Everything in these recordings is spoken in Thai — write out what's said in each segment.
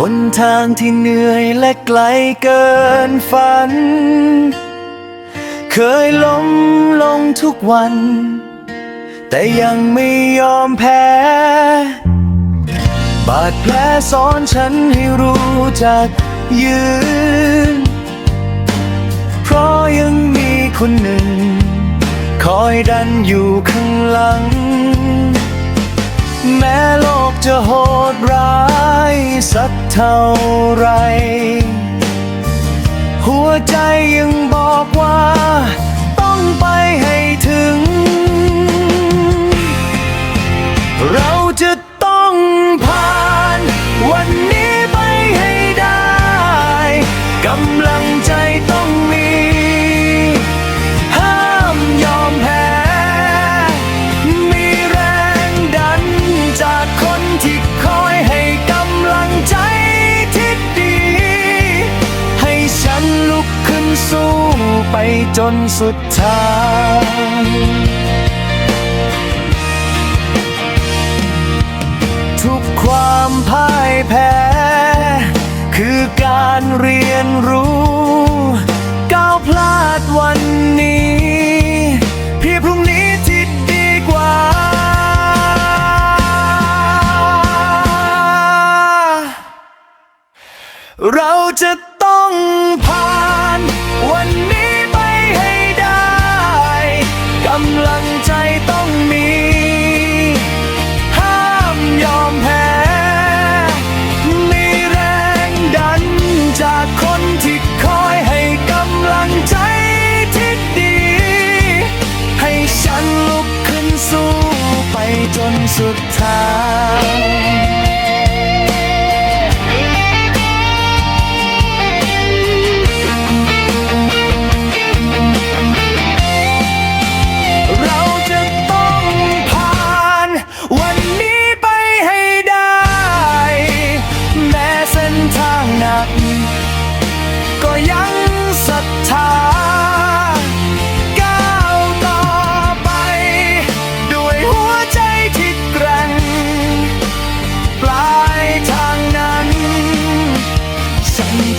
บนทางที่เหนื่อยและไกลเกินฝัน เคยล้มลงทุกวัน แต่ยังไม่ยอมแพ้ บาดแผลสอนฉันให้รู้จักยืน เพราะยังมีคนหนึ่ง คอยดันอยู่ข้างหลัง แม้โลกจะโหดร้าย สักเท่าไร หัวใจยังบอกว่า ต้องไปให้ถึง เราจะต้องผ่านวันนี้ไปให้ได้กำลังใจ ไปจนสุดทางทุกความพ่ายแพ้ คือการเรียนรู้ก้าวพลาดวันนี้ เพียงพรุ่งนี้ที่ดีกว่า เราจะต้องผ่านวันนี้ นสุดทาง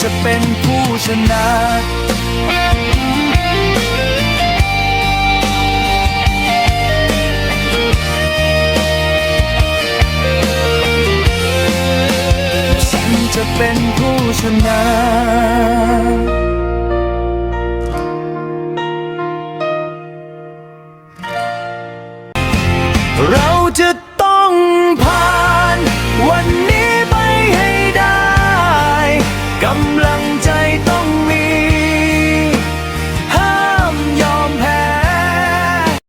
จะเป็นผู้ชนะฉันจะเป็นผู้ชนะำลังใจต้อง